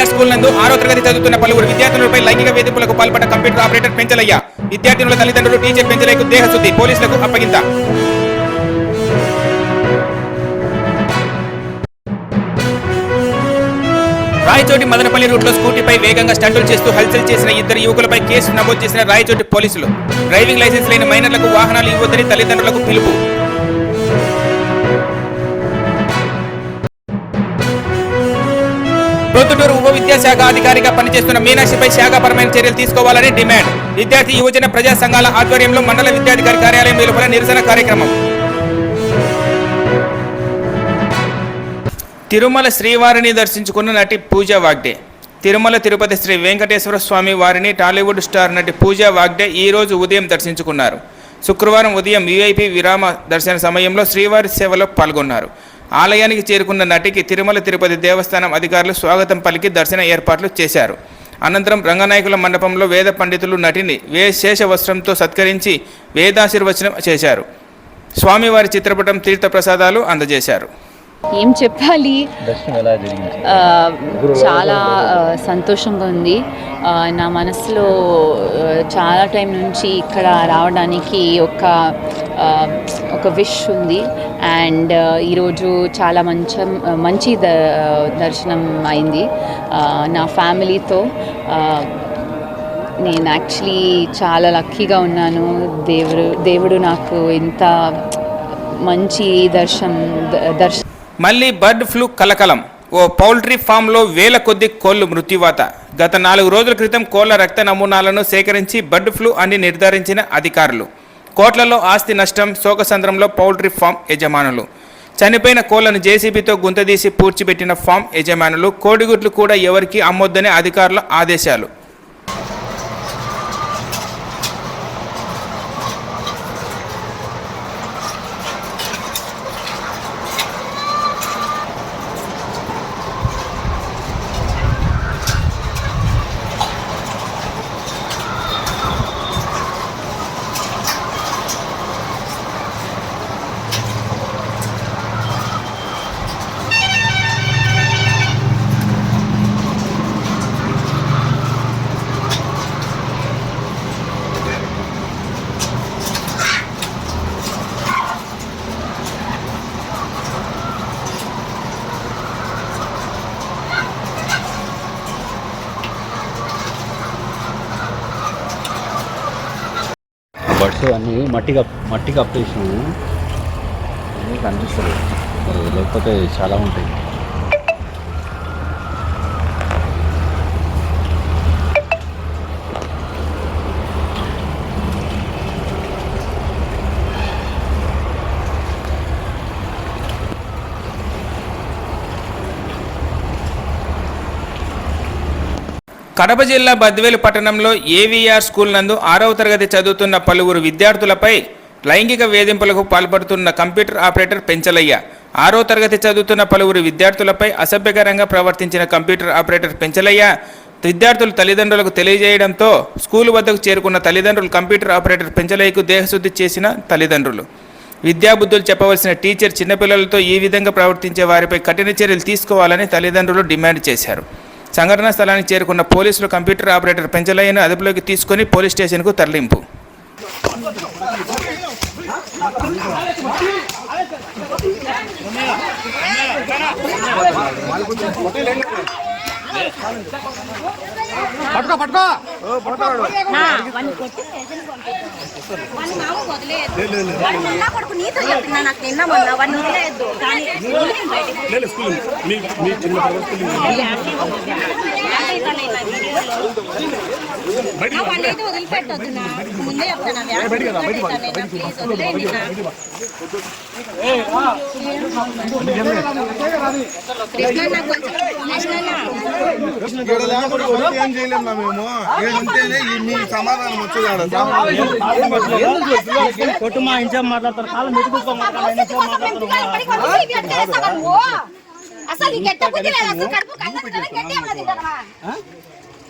AVR school నందు ఆరో తరగతి చదువుతున్న పలువురు విద్యార్థులపై లైంగిక వేధింపులకు పాల్పడ్డ కంప్యూటర్ ఆపరేటర్ పెంచలయ్య. విద్యార్థినుల తల్లిదండ్రులు టీచర్ పెంచలేకు దేహశుద్ధి పోలీసులకు అప్పగింత. రాయచోటి మదనపల్లి రూట్లో స్కూటీపై వేగంగా స్టంటులు చేస్తూ హల్చల్ చేసిన ఇద్దరు యువకులపై కేసు నమోదు చేసిన రాయచోటి పోలీసులు. డ్రైవింగ్ లైసెన్స్ లేని మైనర్లకు వాహనాలు ఇవ్వద్దని తల్లిదండ్రులకు పిలుపు. ప్రొద్దుటూరు ఉప విద్యాశాఖ అధికారిగా పనిచేస్తున్న మీనాక్షిపై శాఖపరమైన చర్యలు తీసుకోవాలని డిమాండ్. విద్యార్థి యువజన ప్రజా సంఘాల ఆధ్వర్యంలో మండల విద్యాధికారి కార్యాలయం వెలుపల నిరసన కార్యక్రమం. తిరుమల శ్రీవారిని దర్శించుకున్న నటి పూజా వాగ్డే. తిరుమల తిరుపతి శ్రీ వెంకటేశ్వర స్వామి వారిని టాలీవుడ్ స్టార్ నటి పూజా వాగ్డే ఈ రోజు ఉదయం దర్శించుకున్నారు. శుక్రవారం ఉదయం విఐపి విరామ దర్శన సమయంలో శ్రీవారి సేవలో పాల్గొన్నారు. ఆలయానికి చేరుకున్న నటికి తిరుమల తిరుపతి దేవస్థానం అధికారులు స్వాగతం పలికి దర్శన ఏర్పాట్లు చేశారు. అనంతరం రంగనాయకుల మండపంలో వేద పండితులు నటిని వే శేష వస్త్రంతో సత్కరించి వేదాశీర్వచనం చేశారు. స్వామివారి చిత్రపటం తీర్థప్రసాదాలు అందజేశారు. ఏం చెప్పాలి? దర్శనం ఎలా జరిగింది? ఆ, చాలా సంతోషంగా ఉంది. నా మనసులో చాలా టైం నుంచి ఇక్కడ రావడానికి ఒక ఒక విష్ ఉంది. అండ్ ఈరోజు చాలా మంచి మంచి ద దర్శనం అయింది. నా ఫ్యామిలీతో నేను యాక్చువల్లీ చాలా లక్కీగా ఉన్నాను. దేవుడు దేవుడు నాకు ఇంత మంచి దర్శనం దర్శనం మళ్ళీ బర్డ్ ఫ్లూ కలకలం. ఓ పౌల్ట్రీ ఫామ్లో వేల కొద్ది కోళ్ళు మృత్యువాత. గత నాలుగు రోజుల క్రితం కోళ్ళ రక్త నమూనాలను సేకరించి బర్డ్ ఫ్లూ అని నిర్ధారించిన అధికారులు. కోట్లలో ఆస్తి నష్టం శోకసంద్రంలో పౌల్ట్రీ ఫామ్ యజమానులు. చనిపోయిన కోళ్ళను జేసీబీతో గుంతదీసి పూడ్చిపెట్టిన ఫామ్ యజమానులు కోడిగుడ్లు కూడా ఎవరికీ అమ్మొద్దనే అధికారుల ఆదేశాలు. బడ్స్ అన్నీ మట్టి కప్ మట్టి కప్పేసినాము అన్నీ కనిపిస్తుంది మరి లేకపోతే చాలా ఉంటాయి. కడప జిల్లా బద్వేలు పట్టణంలో ఏవీఆర్ స్కూల్ నందు ఆరవ తరగతి చదువుతున్న పలువురు విద్యార్థులపై లైంగిక వేధింపులకు పాల్పడుతున్న కంప్యూటర్ ఆపరేటర్ పెంచలయ్య ఆరో తరగతి చదువుతున్న పలువురు విద్యార్థులపై అసభ్యకరంగా ప్రవర్తించిన కంప్యూటర్ ఆపరేటర్ పెంచలయ్య విద్యార్థులు తల్లిదండ్రులకు తెలియజేయడంతో స్కూల్ వద్దకు చేరుకున్న తల్లిదండ్రులు కంప్యూటర్ ఆపరేటర్ పెంచలయ్యకు దేహశుద్ధి చేసిన తల్లిదండ్రులు. విద్యాబుద్ధులు చెప్పవలసిన టీచర్ చిన్నపిల్లలతో ఈ విధంగా ప్రవర్తించే వారిపై కఠిన చర్యలు తీసుకోవాలని తల్లిదండ్రులు డిమాండ్ చేశారు. సంఘటనా స్థలానికి చేరుకున్న పోలీసులు కంప్యూటర్ ఆపరేటర్ పెంచలయ్యను అదుపులోకి తీసుకొని పోలీస్ స్టేషన్కు తరలింపు. వాడిని మామ వదిలేయద్దు. వాడి నిన్న కొడుకు నీతో చెప్తున్నా నాకు నిన్న మొన్న వాడిని వదిలేయద్దు కానీ వదిలేయ్ బయటికి. నా వాడిని అయితే వదిలిపెట్టొద్దు నా. ముందే చెప్తాను అవి. వదిలేయ్ నా, ప్లీజ్ వదిలేయండి నా. కృష్ణ నాకు కొంచెం కృష్ణ ఇక్కడ లేకుండా వదిలి ఏం చేయలేము మేము ఉంటేనే ఈ మీ సమాధానం వచ్చేదాడు కొట్టు మా ఇంట్లో మాట్లాడతారు కాలం మెతుకుతో అసలు బుద్ధి లేదు అసలు కడుపు కన్నం గట్టి అన్నది కదవా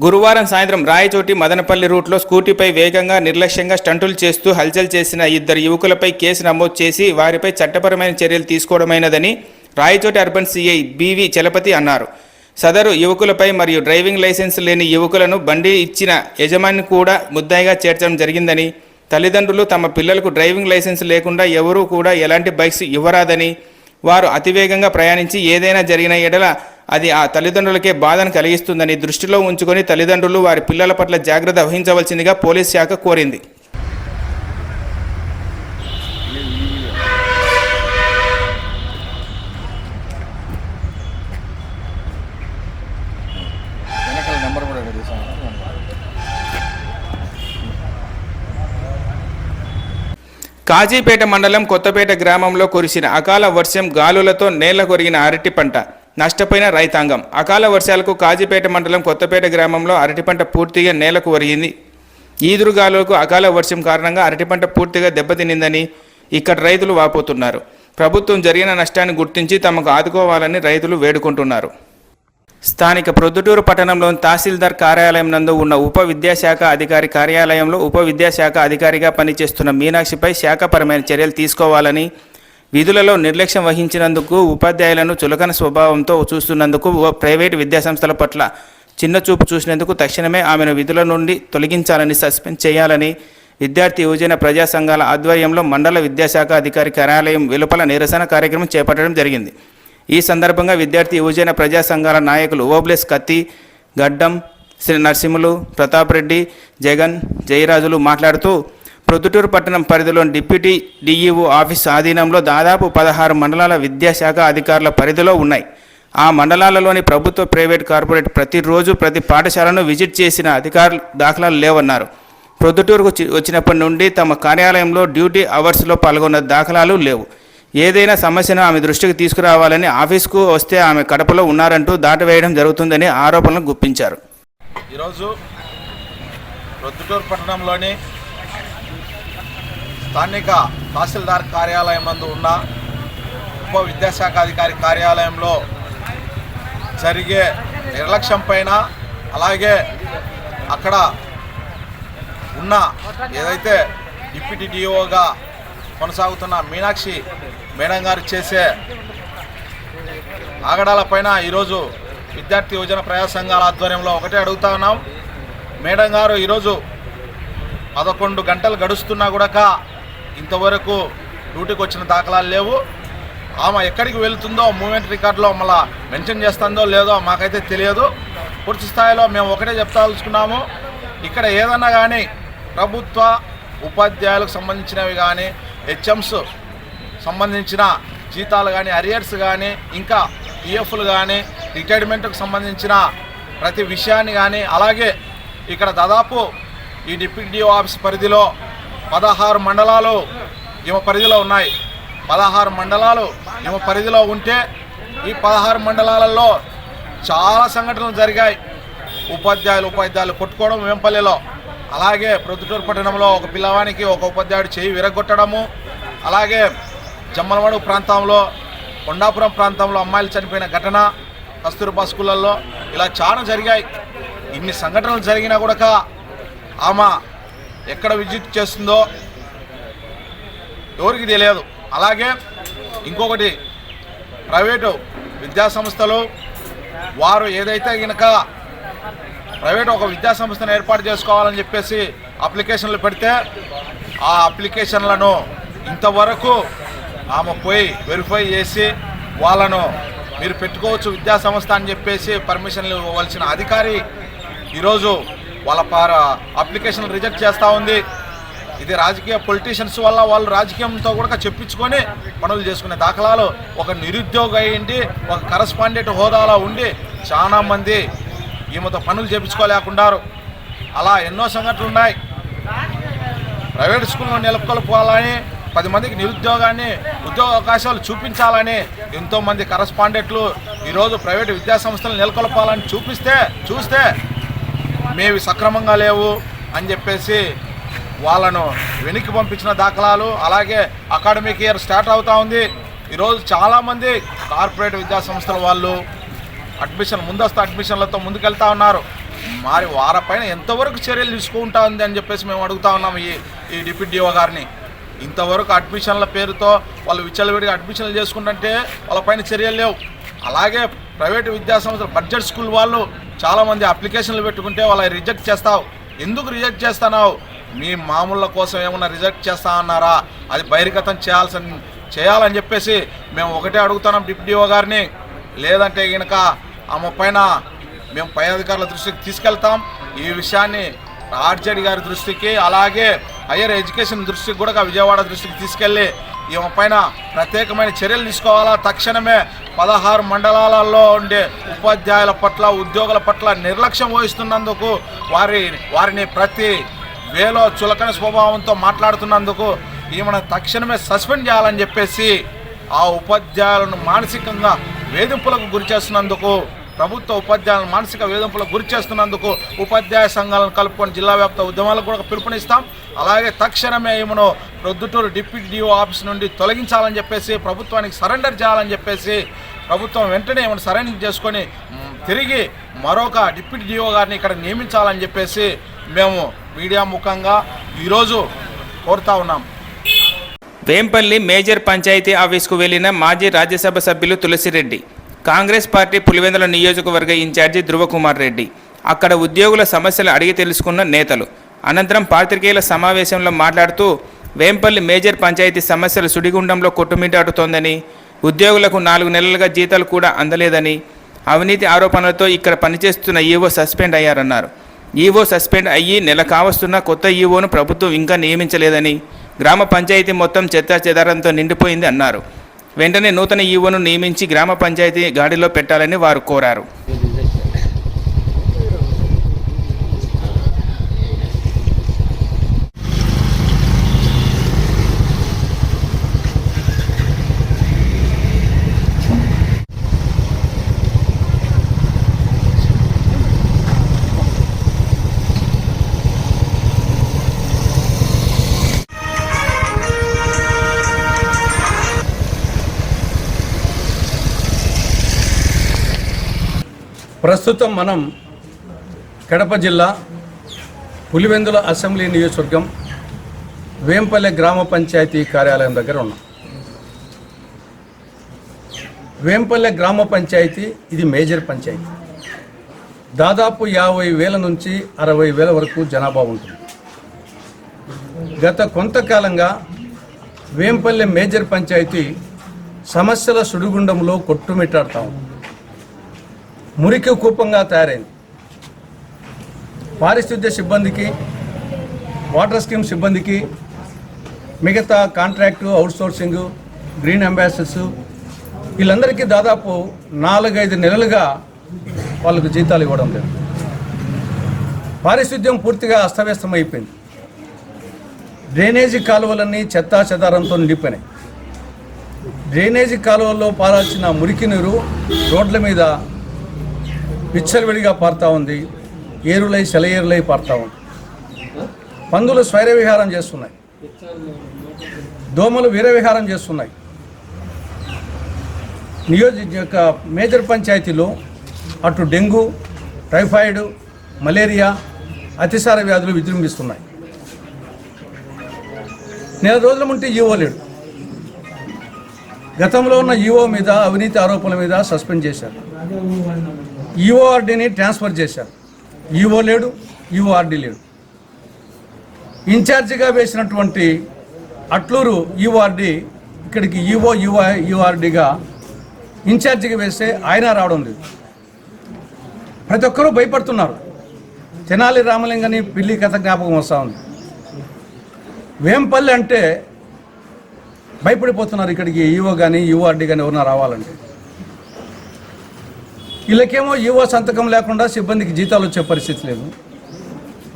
గురువారం సాయంత్రం రాయచోటి మదనపల్లి రూట్లో స్కూటీపై వేగంగా నిర్లక్ష్యంగా స్టంటులు చేస్తూ హల్చల్ చేసిన ఇద్దరు యువకులపై కేసు నమోదు చేసి వారిపై చట్టపరమైన చర్యలు తీసుకోవడమైనదని Rayachoti urban CI BV Chalapathi అన్నారు. సదరు యువకులపై మరియు డ్రైవింగ్ లైసెన్స్ లేని యువకులను బండి ఇచ్చిన యజమాని కూడా ముద్దాయిగా చేర్చడం జరిగిందని తల్లిదండ్రులు తమ పిల్లలకు డ్రైవింగ్ లైసెన్స్ లేకుండా ఎవరూ కూడా ఎలాంటి బైక్స్ ఇవ్వరాదని వారు అతివేగంగా ప్రయాణించి ఏదైనా జరిగిన ఎడల అది ఆ తల్లిదండ్రులకే బాధను కలిగిస్తుందని దృష్టిలో ఉంచుకొని తల్లిదండ్రులు వారి పిల్లల పట్ల జాగ్రత్త వహించవలసిందిగా పోలీస్ శాఖ కోరింది. కాజీపేట మండలం కొత్తపేట గ్రామంలో కురిసిన అకాల వర్షం గాలులతో నేల కొరిగిన అరటి పంట నష్టపోయిన రైతాంగం. అకాల వర్షాలకు కాజీపేట మండలం కొత్తపేట గ్రామంలో అరటి పంట పూర్తిగా నేలకు ఒరిగింది. ఈదురుగాలులకు అకాల వర్షం కారణంగా అరటి పంట పూర్తిగా దెబ్బతినిందని ఇక్కడ రైతులు వాపోతున్నారు. ప్రభుత్వం జరిగిన నష్టాన్ని గుర్తించి తమకు ఆదుకోవాలని రైతులు వేడుకుంటున్నారు. స్థానిక ప్రొద్దుటూరు పట్టణంలోని తహసీల్దార్ కార్యాలయం నందు ఉన్న ఉప విద్యాశాఖ అధికారి కార్యాలయంలో ఉప విద్యాశాఖ అధికారిగా పనిచేస్తున్న మీనాక్షిపై శాఖపరమైన చర్యలు తీసుకోవాలని విధులలో నిర్లక్ష్యం వహించినందుకు ఉపాధ్యాయులను చులకన స్వభావంతో చూస్తున్నందుకు ఓ ప్రైవేటు విద్యాసంస్థల పట్ల చిన్న చూపు చూసినందుకు తక్షణమే ఆమెను విధుల నుండి తొలగించాలని సస్పెండ్ చేయాలని విద్యార్థి యువజన ప్రజా సంఘాల ఆధ్వర్యంలో మండల విద్యాశాఖ అధికారి కార్యాలయం వెలుపల నిరసన కార్యక్రమం చేపట్టడం జరిగింది. ఈ సందర్భంగా విద్యార్థి యువజన ప్రజా సంఘాల నాయకులు ఓబ్లెస్ కత్తి గడ్డం శ్రీ నరసింహులు ప్రతాప్ రెడ్డి జగన్ జయరాజులు మాట్లాడుతూ ప్రొద్దుటూరు పట్టణం పరిధిలోని డిప్యూటీ డిఈఓ ఆఫీస్ ఆధీనంలో దాదాపు పదహారు మండలాల విద్యాశాఖ అధికారుల పరిధిలో ఉన్నాయి. ఆ మండలాలలోని ప్రభుత్వ ప్రైవేట్ కార్పొరేట్ ప్రతిరోజు ప్రతి పాఠశాలను విజిట్ చేసిన అధికారులు దాఖలాలు లేవన్నారు. ప్రొద్దుటూరుకు వచ్చినప్పటి నుండి తమ కార్యాలయంలో డ్యూటీ అవర్స్లో పాల్గొన్న దాఖలాలు లేవు. ఏదైనా సమస్యను ఆమె దృష్టికి తీసుకురావాలని ఆఫీస్కు వస్తే ఆమె కడపలో ఉన్నారంటూ దాటవేయడం జరుగుతుందని ఆరోపణలు గుప్పించారు. ఈరోజు ప్రొద్దుటూరు పట్టణంలోని స్థానిక తహసీల్దార్ కార్యాలయం నందు ఉన్న ఉప విద్యాశాఖ అధికారి కార్యాలయంలో జరిగే నిర్లక్ష్యం పైన అలాగే అక్కడ ఉన్న ఏదైతే డిప్యూటీ డిఓగా కొనసాగుతున్న మీనాక్షి మేడం గారు చేసే ఆగడాల పైన ఈరోజు విద్యార్థి యువజన ప్రజా సంఘాల ఆధ్వర్యంలో ఒకటే అడుగుతా ఉన్నాం. మేడం గారు ఈరోజు పదకొండు గంటలు గడుస్తున్నా కూడా ఇంతవరకు డ్యూటీకి వచ్చిన దాఖలాలు లేవు. ఆమె ఎక్కడికి వెళ్తుందో మూమెంట్ రికార్డులో మళ్ళా మెన్షన్ చేస్తుందో లేదో మాకైతే తెలియదు. పూర్తి స్థాయిలో మేము ఒకటే చెప్తాల్చుకున్నాము ఇక్కడ ఏదన్నా కానీ ప్రభుత్వ ఉపాధ్యాయులకు సంబంధించినవి కానీ హెచ్ఎంస్ సంబంధించిన జీతాలు కానీ అరియర్స్ కానీ ఇంకా పిఎఫ్లు కానీ రిటైర్మెంట్కు సంబంధించిన ప్రతి విషయాన్ని కానీ అలాగే ఇక్కడ దాదాపు ఈ డిప్యూటీ ఆఫీస్ పరిధిలో పదహారు మండలాలు ఈమె పరిధిలో ఉన్నాయి. పదహారు మండలాలు ఈమె పరిధిలో ఉంటే ఈ పదహారు మండలాలలో చాలా సంఘటనలు జరిగాయి. ఉపాధ్యాయులు ఉపాధ్యాయులు కొట్టుకోవడం వేంపల్లిలో. అలాగే ప్రొద్దుటూరు పట్టణంలో ఒక పిల్లవానికి ఒక ఉపాధ్యాయుడు చేయి విరగొట్టడము అలాగే జమ్మలవాడు ప్రాంతంలో కొండాపురం ప్రాంతంలో అమ్మాయిలు చనిపోయిన ఘటన కస్తూర్బా స్కూళ్ళల్లో ఇలా చాలా జరిగాయి. ఇన్ని సంఘటనలు జరిగినా కూడా ఆమె ఎక్కడ విజిట్ చేస్తుందో ఎవరికి తెలియదు. అలాగే ఇంకొకటి ప్రైవేటు విద్యాసంస్థలు వారు ఏదైతే గనక ప్రైవేట్ ఒక విద్యా సంస్థను ఏర్పాటు చేసుకోవాలని చెప్పేసి అప్లికేషన్లు పెడితే ఆ అప్లికేషన్లను ఇంతవరకు ఆమె పోయి వెరిఫై చేసి వాళ్ళను మీరు పెట్టుకోవచ్చు విద్యా సంస్థ అని చెప్పేసి పర్మిషన్లు ఇవ్వవలసిన అధికారి ఈరోజు వాళ్ళ పార అప్లికేషన్లు రిజెక్ట్ చేస్తూ ఉంది. ఇది రాజకీయ పొలిటీషియన్స్ వల్ల వాళ్ళు రాజకీయంతో కూడా చెప్పించుకొని పనులు చేసుకునే దాఖలాలు ఒక నిరుద్యోగ అయ్యింది ఒక కరస్పాండెంట్ హోదాలో ఉండి చాలామంది ఈమెతో పనులు చేయించుకోలేకున్నారు అలా ఎన్నో సంఘటనలు ఉన్నాయి. ప్రైవేట్ స్కూల్లో నెలకొల్పోవాలని పది మందికి నిరుద్యోగాన్ని ఉద్యోగ అవకాశాలు చూపించాలని ఎంతోమంది కరస్పాండెంట్లు ఈరోజు ప్రైవేట్ విద్యాసంస్థలు నెలకొల్పాలని చూపిస్తే చూస్తే మేవి సక్రమంగా లేవు అని చెప్పేసి వాళ్ళను వెనక్కి పంపించిన దాఖలాలు అలాగే అకాడమిక్ ఇయర్ స్టార్ట్ అవుతూ ఉంది. ఈరోజు చాలామంది కార్పొరేట్ విద్యాసంస్థల వాళ్ళు అడ్మిషన్ ముందస్తు అడ్మిషన్లతో ముందుకెళ్తా ఉన్నారు. మరి వారపైన ఎంతవరకు చర్యలు తీసుకుంటా ఉంది అని చెప్పేసి మేము అడుగుతా ఉన్నాం ఈ ఈ డిప్యూటీఓ గారిని. ఇంతవరకు అడ్మిషన్ల పేరుతో వాళ్ళు విచ్చలవిడిగా అడ్మిషన్లు చేసుకుంటుంటే వాళ్ళపైన చర్యలు లేవు. అలాగే ప్రైవేటు విద్యాసంస్థలు బడ్జెట్ స్కూల్ వాళ్ళు చాలామంది అప్లికేషన్లు పెట్టుకుంటే వాళ్ళ రిజెక్ట్ చేస్తావు. ఎందుకు రిజెక్ట్ చేస్తున్నావు? మీ మామూళ్ళ కోసం ఏమన్నా రిజెక్ట్ చేస్తా అన్నారా? అది బహిర్గతం చేయాల్సిన చేయాలని చెప్పేసి మేము ఒకటే అడుగుతున్నాం డిప్యూటీఓ గారిని. లేదంటే కనుక ఆమె పైన మేము పై అధికారుల దృష్టికి తీసుకెళ్తాం. ఈ విషయాన్ని ఆర్జేడి గారి దృష్టికి అలాగే హయ్యర్ ఎడ్యుకేషన్ దృష్టికి కూడా విజయవాడ దృష్టికి తీసుకెళ్ళి ఈమె పైన ప్రత్యేకమైన చర్యలు తీసుకోవాలా? తక్షణమే పదహారు మండలాలలో ఉండే ఉపాధ్యాయుల పట్ల ఉద్యోగుల పట్ల నిర్లక్ష్యం వహిస్తున్నందుకు వారి వారిని ప్రతి వేలో చులకన స్వభావంతో మాట్లాడుతున్నందుకు ఈమెను తక్షణమే సస్పెండ్ చేయాలని చెప్పేసి ఆ ఉపాధ్యాయులను మానసికంగా వేధింపులకు గురి చేస్తున్నందుకు ప్రభుత్వ ఉపాధ్యాయులను మానసిక వేధింపులకు గురి చేస్తున్నందుకు ఉపాధ్యాయ సంఘాలను కలుపుకొని జిల్లా వ్యాప్త ఉద్యమాలకు కూడా పిలుపునిస్తాం. అలాగే తక్షణమే ఈమెను ప్రొద్దుటూరు డిప్యూటీ డిఓ ఆఫీస్ నుండి తొలగించాలని చెప్పేసి ప్రభుత్వానికి సరెండర్ చేయాలని చెప్పేసి ప్రభుత్వం వెంటనే ఈమెను సరెండర్ చేసుకొని తిరిగి మరొక డిప్యూటీ డిఓ గారిని ఇక్కడ నియమించాలని చెప్పేసి మేము మీడియా ముఖంగా ఈరోజు కోరుతా ఉన్నాం. వేంపల్లి మేజర్ పంచాయతీ ఆఫీస్కు వెళ్ళిన మాజీ రాజ్యసభ సభ్యులు తులసిరెడ్డి కాంగ్రెస్ పార్టీ పులివెందుల నియోజకవర్గ ఇన్ఛార్జి ధృవకుమార్ రెడ్డి అక్కడ ఉద్యోగుల సమస్యలు అడిగి తెలుసుకున్న నేతలు. అనంతరం పాత్రికేయుల సమావేశంలో మాట్లాడుతూ వేంపల్లి మేజర్ పంచాయతీ సమస్యలు సుడిగుండంలో కొట్టుమిటాడుతోందని ఉద్యోగులకు నాలుగు నెలలుగా జీతాలు కూడా అందలేదని అవినీతి ఆరోపణలతో ఇక్కడ పనిచేస్తున్న ఈవో సస్పెండ్ అయ్యారన్నారు. ఈవో సస్పెండ్ అయ్యి నెల కావస్తున్న కొత్త ఈవోను ప్రభుత్వం ఇంకా నియమించలేదని గ్రామ పంచాయతీ మొత్తం చెత్తా చెదారంతో నిండిపోయింది అన్నారు. వెంటనే నూతన ఈవోను నియమించి గ్రామ పంచాయతీ గాడిలో పెట్టాలని వారు కోరారు. ప్రస్తుతం మనం కడప జిల్లా పులివెందుల అసెంబ్లీ నియోజకవర్గం వేంపల్లె గ్రామ పంచాయతీ కార్యాలయం దగ్గర ఉన్నాం. వేంపల్లె గ్రామ పంచాయతీ ఇది మేజర్ పంచాయతీ. దాదాపు యాభై వేల నుంచి అరవై వేల వరకు జనాభా ఉంటుంది. గత కొంతకాలంగా వేంపల్లె మేజర్ పంచాయతీ సమస్యల సుడిగుండంలో కొట్టుమిట్టాడుతూ ఉంది. మురికి కూపంగా తయారైంది. పారిశుద్ధ్య సిబ్బందికి వాటర్ స్కీమ్ సిబ్బందికి మిగతా కాంట్రాక్టు అవుట్సోర్సింగ్ గ్రీన్ అంబాసిడర్స్ వీళ్ళందరికీ దాదాపు నాలుగైదు నెలలుగా వాళ్ళకు జీతాలు ఇవ్వడం లేదు. పారిశుద్ధ్యం పూర్తిగా అస్తవ్యస్తం అయిపోయింది డ్రైనేజీ కాలువలన్నీ చెత్తా చెదారంతో నిండిపోయినాయి. డ్రైనేజీ కాలువల్లో పారాల్సిన మురికి నీరు రోడ్ల మీద విచ్చలవిడిగా పారుతూ ఉంది ఏరులై సెలయేరులై పారుతూ ఉంది. పందులు స్వైర విహారం చేస్తున్నాయి. దోమలు వీర విహారం చేస్తున్నాయి. నియోజక యొక్క మేజర్ పంచాయతీలో అటు డెంగ్యూ టైఫాయిడ్ మలేరియా అతిసార వ్యాధులు విజృంభిస్తున్నాయి. నెల రోజుల ముంటే ఈవో లేడు. గతంలో ఉన్న ఈవో మీద అవినీతి ఆరోపణల మీద సస్పెండ్ చేశారు. ఈఓఆర్డీని ట్రాన్స్ఫర్ చేశారు. ఈఓ లేడు ఈఓఆర్డీ లేడు. ఇన్ఛార్జిగా వేసినటువంటి అట్లూరు ఈఓఆర్డీ ఇక్కడికి ఈఓ యువ యూఆర్డీగా ఇన్ఛార్జిగా వేస్తే ఆయన రావడం లేదు. ప్రతి ఒక్కరూ భయపడుతున్నారు. తెనాలి రామలింగని పిల్లి కథ జ్ఞాపకం వస్తూ ఉంది. వేంపల్లి అంటే భయపడిపోతున్నారు ఇక్కడికి ఈఓ కానీ యుఆర్డీ కానీ ఎవరన్నా రావాలంటే. వీళ్ళకేమో ఈఓ సంతకం లేకుండా సిబ్బందికి జీతాలు వచ్చే పరిస్థితి లేదు.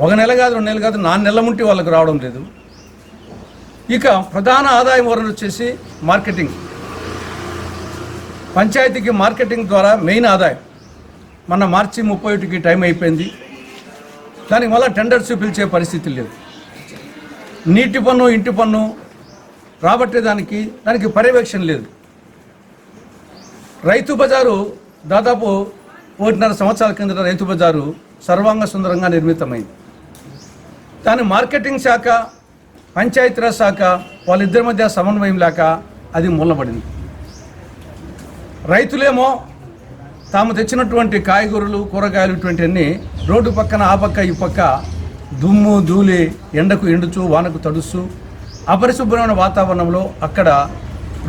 ఒక నెల కాదు రెండు నెలలు కాదు నాలుగు నెలల ముంటి వాళ్ళకి రావడం లేదు. ఇక ప్రధాన ఆదాయం వనరు వచ్చేసి మార్కెటింగ్. పంచాయతీకి మార్కెటింగ్ ద్వారా మెయిన్ ఆదాయం. మన మార్చి ముప్పై ఒకటికి టైం అయిపోయింది. దానికి మళ్ళీ టెండర్స్ పిలిచే పరిస్థితి లేదు. నీటి పన్ను ఇంటి పన్ను రాబట్టేదానికి దానికి పర్యవేక్షణ లేదు. రైతు బజారు దాదాపు ఒకటిన్నర సంవత్సరాల కిందట రైతు బజారు సర్వాంగ సుందరంగా నిర్మితమైంది. దాని మార్కెటింగ్ శాఖ పంచాయతీరాజ్ శాఖ వాళ్ళిద్దరి మధ్య సమన్వయం లేక అది మూలబడింది. రైతులేమో తాము తెచ్చినటువంటి కాయగూరలు కూరగాయలు ఇటువంటివన్నీ రోడ్డు పక్కన ఆ పక్క ఈ పక్క దుమ్ము ధూళి ఎండకు ఎండుచు వానకు తడుస్తూ అపరిశుభ్రమైన వాతావరణంలో అక్కడ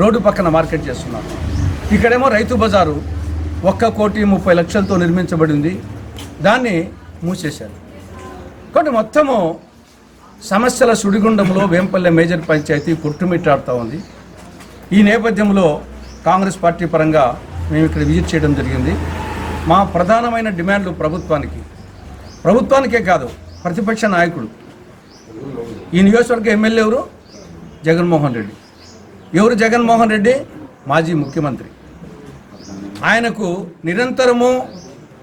రోడ్డు పక్కన మార్కెట్ చేస్తున్నారు. ఇక్కడేమో రైతు బజారు ఒక్క కోటి ముప్పై లక్షలతో నిర్మించబడింది. దాన్ని మూసేశారు. కాబట్టి మొత్తము సమస్యల సుడిగుండంలో వేంపల్లె మేజర్ పంచాయతీ కొట్టుమిట్టాడుతూ ఉంది. ఈ నేపథ్యంలో కాంగ్రెస్ పార్టీ పరంగా మేము ఇక్కడ విజిట్ చేయడం జరిగింది. మా ప్రధానమైన డిమాండ్లు ప్రభుత్వానికి. ప్రభుత్వానికే కాదు ప్రతిపక్ష నాయకుడు ఈ నియోజకవర్గ ఎమ్మెల్యే ఎవరు? జగన్మోహన్ రెడ్డి. ఎవరు జగన్మోహన్ రెడ్డి? మాజీ ముఖ్యమంత్రి. ఆయనకు నిరంతరము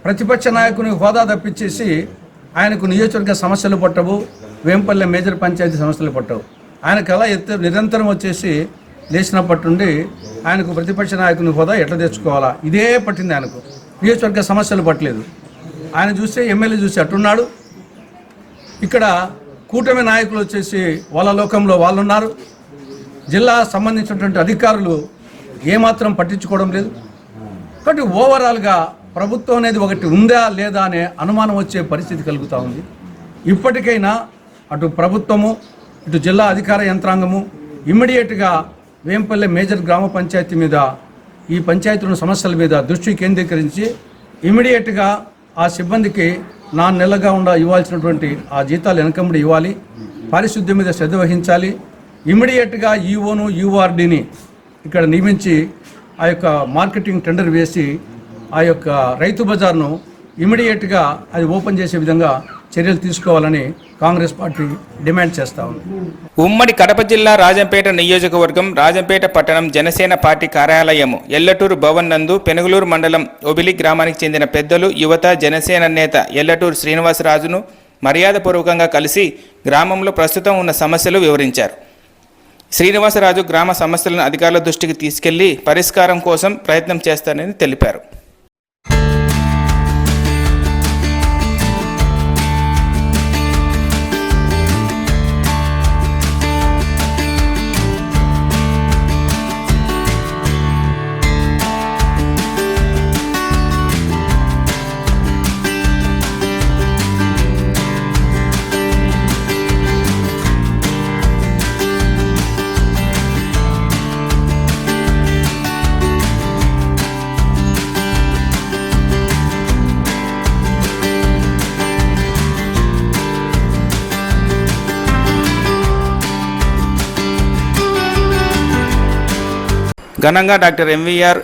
ప్రతిపక్ష నాయకుని హోదా తప్పించేసి ఆయనకు నియోజకవర్గ సమస్యలు పట్టవు వేంపల్లె మేజర్ పంచాయతీ సమస్యలు పట్టవు. ఆయనకు అలా ఎత్తు నిరంతరం వచ్చేసి లేచినప్పటి నుండి ఆయనకు ప్రతిపక్ష నాయకుని హోదా ఎట్లా తెచ్చుకోవాలా? ఇదే పట్టింది ఆయనకు. నియోజకవర్గ సమస్యలు పట్టలేదు. ఆయన చూస్తే ఎమ్మెల్యే చూసి అట్టున్నాడు. ఇక్కడ కూటమి నాయకులు వచ్చేసి వాళ్ళ లోకంలో వాళ్ళు ఉన్నారు జిల్లా సంబంధించినటువంటి అధికారులు ఏమాత్రం పట్టించుకోవడం లేదు. కాబట్టి ఓవరాల్గా ప్రభుత్వం అనేది ఒకటి ఉందా లేదా అనే అనుమానం వచ్చే పరిస్థితి కలుగుతూ ఉంది. ఇప్పటికైనా అటు ప్రభుత్వము ఇటు జిల్లా అధికార యంత్రాంగము ఇమ్మీడియట్గా వేంపల్లె మేజర్ గ్రామ పంచాయతీ మీద ఈ పంచాయతీల సమస్యల మీద దృష్టి కేంద్రీకరించి ఇమ్మీడియట్గా ఆ సిబ్బందికి నా నెలగా ఉండ ఇవ్వాల్సినటువంటి ఆ జీతాలు వెనకమ్మడి ఇవ్వాలి. పారిశుద్ధ్యం మీద శ్రద్ధ వహించాలి. ఇమ్మీడియట్గా ఈఓను యూఆర్డీని ఇక్కడ నియమించి ఆ యొక్క మార్కెటింగ్ టెండర్ వేసి ఆ యొక్క రైతు బజార్ను ఇమీడియట్గా అది ఓపెన్ చేసే విధంగా చర్యలు తీసుకోవాలని కాంగ్రెస్ పార్టీ డిమాండ్ చేస్తా ఉంది. ఉమ్మడి కడప జిల్లా రాజంపేట నియోజకవర్గం రాజంపేట పట్టణం జనసేన పార్టీ కార్యాలయము ఎల్లటూరు భవన్ నందు పెనుగులూరు మండలం ఒబిలి గ్రామానికి చెందిన పెద్దలు యువత జనసేన నేత ఎల్లటూరు శ్రీనివాసరాజును మర్యాదపూర్వకంగా కలిసి గ్రామంలో ప్రస్తుతం ఉన్న సమస్యలు వివరించారు. శ్రీనివాసరాజు గ్రామ సమస్యలను అధికారుల దృష్టికి తీసుకెళ్ళి పరిష్కారం కోసం ప్రయత్నం చేస్తానని తెలిపారు. ఘనంగా డాక్టర్ ఎంవీఆర్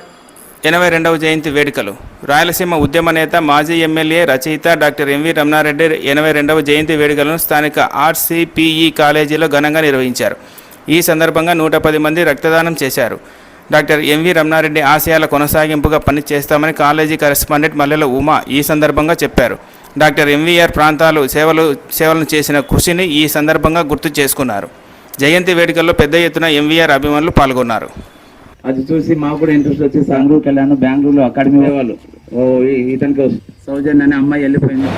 ఎనభై రెండవ జయంతి వేడుకలు. రాయలసీమ ఉద్యమ నేత మాజీ ఎమ్మెల్యే రచయిత డాక్టర్ ఎంవి రమణారెడ్డి ఎనభై రెండవ జయంతి వేడుకలను స్థానిక ఆర్సిపిఈ కాలేజీలో ఘనంగా నిర్వహించారు. ఈ సందర్భంగా నూట పది మంది రక్తదానం చేశారు. డాక్టర్ ఎంవి రమణారెడ్డి ఆశయాల కొనసాగింపుగా పనిచేస్తామని కాలేజీ కరెస్పాండెంట్ మల్లెల ఉమా ఈ సందర్భంగా చెప్పారు. డాక్టర్ ఎంవీఆర్ ప్రాంతాలు సేవలు సేవలను చేసిన కృషిని ఈ సందర్భంగా గుర్తు చేసుకున్నారు. జయంతి వేడుకల్లో పెద్ద ఎత్తున ఎంవీఆర్ అభిమానులు పాల్గొన్నారు. అది చూసి మాకు కూడా ఇంట్రెస్ట్ వచ్చి సంగూరుకి వెళ్ళాను బెంగళూరులో అకాడమీ వాళ్ళు. ఓ ఇతనికి సౌజన్ అనే అమ్మాయి వెళ్ళిపోయింది.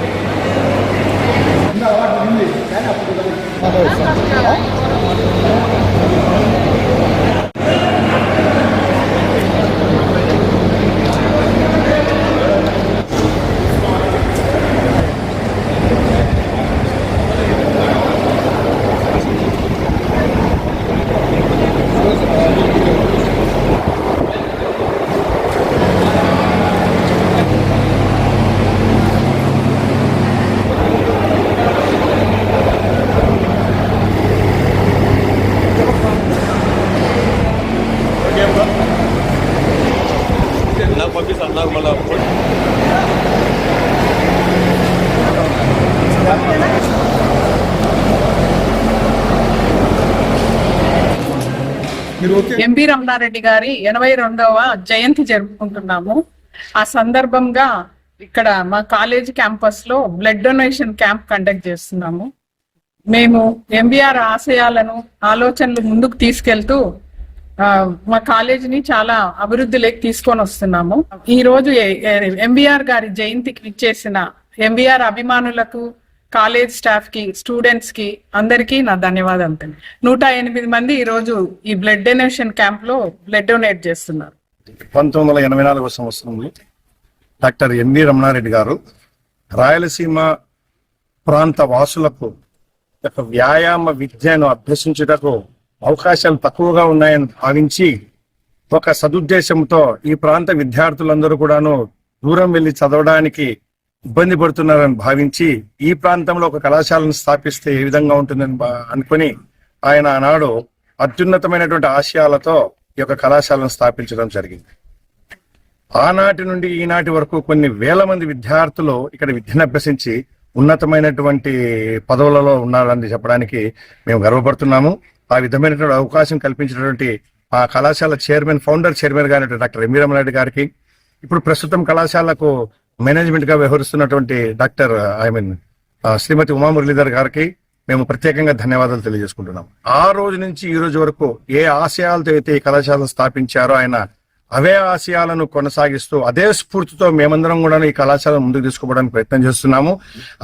Thank ఎంపీ రమణారెడ్డి గారి ఎనభై రెండవ జయంతి జరుపుకుంటున్నాము. ఆ సందర్భంగా ఇక్కడ మా కాలేజ్ క్యాంపస్లో బ్లడ్ డొనేషన్ క్యాంప్ కండక్ట్ చేస్తున్నాము. మేము ఎంబీఆర్ ఆశయాలను ఆలోచనలు ముందుకు తీసుకెళ్తూ మా కాలేజీని చాలా అభివృద్ధిలోకి తీసుకొని వస్తున్నాము. ఈ రోజు ఎంబీఆర్ గారి జయంతికి ఇచ్చేసిన ఎంబీఆర్ అభిమానులకు కాలేజ్ స్టాఫ్కి స్టూడెంట్స్కి అందరికీ నా ధన్యవాదాలు తండ్రి నూట ఎనిమిది మంది ఈ రోజు ఈ బ్లడ్ డొనేషన్ క్యాంప్లో బ్లడ్ డొనేట్ చేస్తున్నారు. పంతొమ్మిది వందల ఎనభై నాలుగవ సంవత్సరంలో డాక్టర్ ఎంవి రమణారెడ్డి గారు రాయలసీమ ప్రాంత వాసులకు యొక్క వ్యాయామ విద్యను అభ్యసించుటకు అవకాశాలు తక్కువగా ఉన్నాయని భావించి ఒక సదుద్దేశంతో ఈ ప్రాంత విద్యార్థులందరూ కూడాను దూరం వెళ్ళి చదవడానికి ఇబ్బంది పడుతున్నారని భావించి ఈ ప్రాంతంలో ఒక కళాశాలను స్థాపిస్తే ఏ విధంగా ఉంటుందని అనుకుని ఆయన ఆనాడు అత్యున్నతమైనటువంటి ఆశయాలతో ఈ యొక్క కళాశాలను స్థాపించడం జరిగింది. ఆనాటి నుండి ఈనాటి వరకు కొన్ని వేల మంది విద్యార్థులు ఇక్కడ విద్యను అభ్యసించి ఉన్నతమైనటువంటి పదవులలో ఉన్నారని చెప్పడానికి మేము గర్వపడుతున్నాము. ఆ విధమైనటువంటి అవకాశం కల్పించినటువంటి ఆ కళాశాల చైర్మన్ ఫౌండర్ చైర్మన్ గారి డాక్టర్ ఎంవీ రమణారెడ్డి గారికి. ఇప్పుడు ప్రస్తుతం కళాశాలకు మేనేజ్మెంట్గా వ్యవహరిస్తున్నటువంటి doctor I mean Srimati Uma Muralidhar గారికి మేము ప్రత్యేకంగా ధన్యవాదాలు తెలియజేసుకుంటున్నాం. ఆ రోజు నుంచి ఈ రోజు వరకు ఏ ఆశయాలతో అయితే ఈ కళాశాలను స్థాపించారో ఆయన అవే ఆశయాలను కొనసాగిస్తూ అదే స్ఫూర్తితో మేమందరం కూడా ఈ కళాశాలను ముందుకు తీసుకోవడానికి ప్రయత్నం చేస్తున్నాము.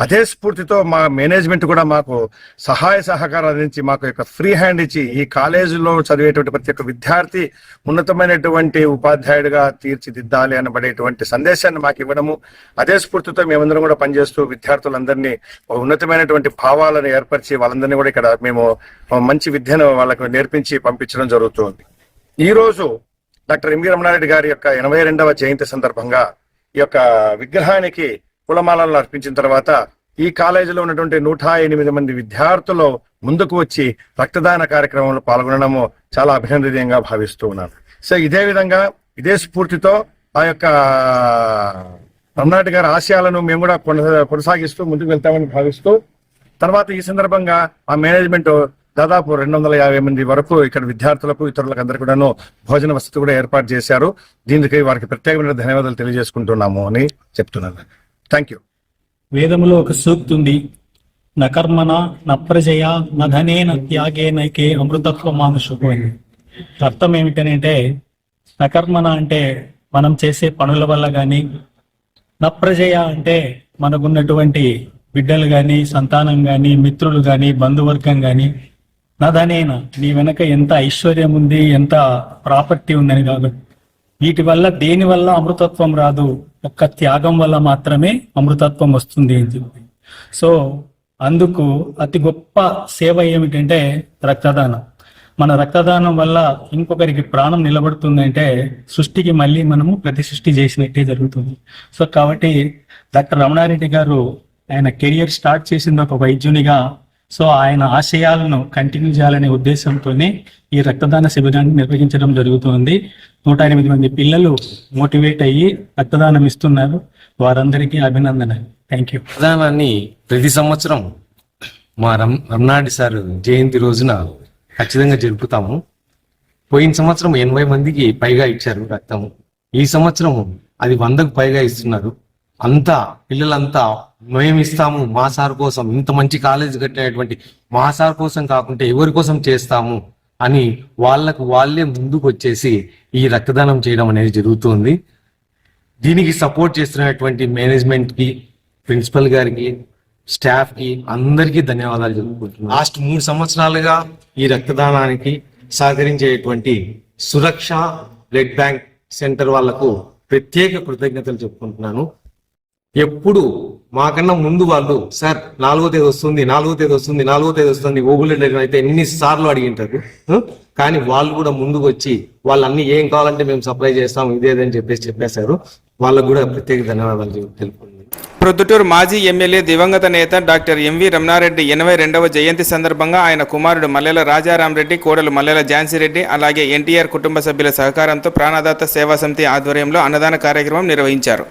అదే స్ఫూర్తితో మా మేనేజ్మెంట్ కూడా మాకు సహాయ సహకారం అందించి మాకు యొక్క ఫ్రీ హ్యాండ్ ఇచ్చి ఈ కాలేజీలో చదివేటువంటి ప్రతి ఒక్క విద్యార్థి ఉన్నతమైనటువంటి ఉపాధ్యాయుడిగా తీర్చిదిద్దాలి అనబడేటువంటి సందేశాన్ని మాకు ఇవ్వడము. అదే స్ఫూర్తితో మేమందరం కూడా పనిచేస్తూ విద్యార్థులందరినీ ఉన్నతమైనటువంటి భావాలను ఏర్పరిచి వాళ్ళందరినీ కూడా ఇక్కడ మేము మంచి విద్యను వాళ్ళకు నేర్పించి పంపించడం జరుగుతుంది. ఈరోజు డాక్టర్ ఎంవి రమణారెడ్డి గారి యొక్క ఎనభై రెండవ జయంతి సందర్భంగా ఈ యొక్క విగ్రహానికి పూలమాలలు అర్పించిన తర్వాత ఈ కాలేజీలో ఉన్నటువంటి నూట ఎనిమిది మంది విద్యార్థులు ముందుకు వచ్చి రక్తదాన కార్యక్రమంలో పాల్గొనడము చాలా అభినందనీయంగా భావిస్తూ ఉన్నాను. సో ఇదే విధంగా ఇదే స్ఫూర్తితో ఆ యొక్క రమణారెడ్డి గారి ఆశయాలను మేము కూడా కొనసాగిస్తూ ముందుకు వెళ్తామని భావిస్తూ తర్వాత ఈ సందర్భంగా ఆ మేనేజ్మెంట్ దాదాపు రెండు వందల యాభై మంది వరకు ఇక్కడ విద్యార్థులకు ఇతరులకు అందరికీ కూడాను భోజన వసతి కూడా ఏర్పాటు చేశారు. దీనికి వారికి ప్రత్యేకమైన ధన్యవాదాలు తెలియజేసుకుంటున్నాము అని చెప్తున్నాను థ్యాంక్ యూ వేదములో ఒక సూక్తి ఉంది. నకర్మణ నప్రజయ నధనేన త్యాగేనకే అమృతత్వ మానుషుకు అర్థం ఏమిటనంటే నకర్మణ అంటే మనం చేసే పనుల వల్ల కానీ నప్రజయ అంటే మనకున్నటువంటి బిడ్డలు కానీ సంతానం కానీ మిత్రులు కానీ బంధువర్గం కానీ నధనేన నీ వెనక ఎంత ఐశ్వర్యం ఉంది ఎంత ప్రాపర్టీ ఉందని కాదు. వీటి వల్ల దేని వల్ల అమృతత్వం రాదు? ఒక్క త్యాగం వల్ల మాత్రమే అమృతత్వం వస్తుంది అని చెప్పి. సో అందుకు అతి గొప్ప సేవ ఏమిటంటే రక్తదానం. మన రక్తదానం వల్ల ఇంకొకరికి ప్రాణం నిలబడుతుందంటే సృష్టికి మళ్ళీ మనము ప్రతి సృష్టి చేసినట్టే జరుగుతుంది. సో కాబట్టి డాక్టర్ రమణారెడ్డి గారు ఆయన కెరియర్ స్టార్ట్ చేసింది ఒక వైద్యునిగా సో ఆయన ఆశయాలను కంటిన్యూ చేయాలనే ఉద్దేశంతోనే ఈ రక్తదాన శిబిరాన్ని నిర్వహించడం జరుగుతుంది. నూట ఎనిమిది మంది పిల్లలు మోటివేట్ అయ్యి రక్తదానం ఇస్తున్నారు. వారందరికీ అభినందన థ్యాంక్ యూ ప్రధానాన్ని ప్రతి సంవత్సరం మా రమ్ రమ్నాడి సార్ జయంతి రోజున ఖచ్చితంగా జరుపుతాము. పోయిన సంవత్సరం ఎనభై మందికి పైగా ఇచ్చారు రక్తము. ఈ సంవత్సరం అది వందకు పైగా ఇస్తున్నారు. అంతా పిల్లలంతా మేము ఇస్తాము మా సార్ కోసం ఇంత మంచి కాలేజ్ కట్టినటువంటి మా సార్ కోసం కాకుంటే ఎవరి కోసం చేస్తాము అని వాళ్ళకు వాళ్ళే ముందుకు వచ్చేసి ఈ రక్తదానం చేయడం అనేది జరుగుతుంది. దీనికి సపోర్ట్ చేస్తున్నటువంటి మేనేజ్మెంట్కి ప్రిన్సిపల్ గారికి స్టాఫ్కి అందరికీ ధన్యవాదాలు చెప్పుకుంటున్నాను. లాస్ట్ మూడు సంవత్సరాలుగా ఈ రక్తదానానికి సహకరించేటువంటి సురక్ష బ్లడ్ బ్యాంక్ సెంటర్ వాళ్ళకు ప్రత్యేక కృతజ్ఞతలు చెప్పుకుంటున్నాను. ఎప్పుడు మాకన్నా ముందు వాళ్ళు సార్ నాలుగో తేదీ వస్తుంది నాలుగో తేదీ వస్తుంది నాలుగో తేదీ వస్తుంది ఓబులెట్ అయితే ఎన్నిసార్లు అడిగింటారు కానీ వాళ్ళు కూడా ముందుకు వచ్చి వాళ్ళు అన్ని ఏం కావాలంటే మేము సప్లై చేస్తాం ఇదేదని చెప్పేసి చెప్పేశారు. వాళ్ళకు కూడా ప్రత్యేక ధన్యవాదాలు తెలుపుకుంది ప్రొద్దుటూరు మాజీ ఎమ్మెల్యే దివంగత నేత డాక్టర్ ఎంవి రమణారెడ్డి ఎనభై రెండవ జయంతి సందర్భంగా ఆయన కుమారుడు మల్లెల రాజారాంరెడ్డి కోడలు మల్లెల ఝాన్సీరెడ్డి అలాగే ఎన్టీఆర్ కుటుంబ సభ్యుల సహకారంతో ప్రాణదాత సేవా సమితి ఆధ్వర్యంలో అన్నదాన కార్యక్రమం నిర్వహించారు.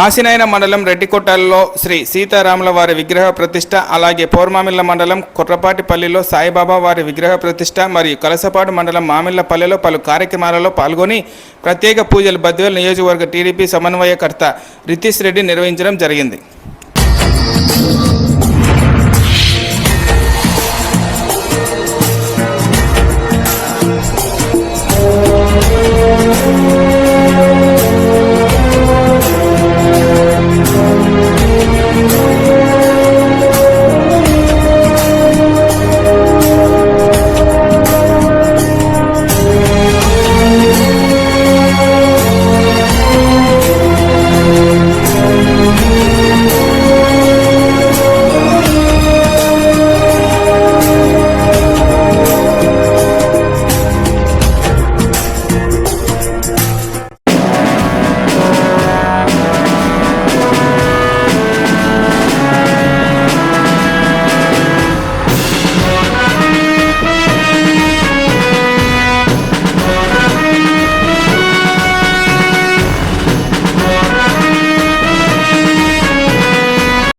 కాశీనాయన మండలం రెడ్డికొట్టాలలో శ్రీ సీతారాముల వారి విగ్రహ ప్రతిష్ట అలాగే పౌర్మామిళ్ళ మండలం కుట్రపాటిపల్లిలో సాయిబాబా వారి విగ్రహ ప్రతిష్ట మరియు కలసపాడు మండలం మామిళ్ళపల్లిలో పలు కార్యక్రమాలలో పాల్గొని ప్రత్యేక పూజలు బద్వేల్ నియోజకవర్గ టీడీపీ సమన్వయకర్త రితీష్ రెడ్డి నిర్వహించడం జరిగింది.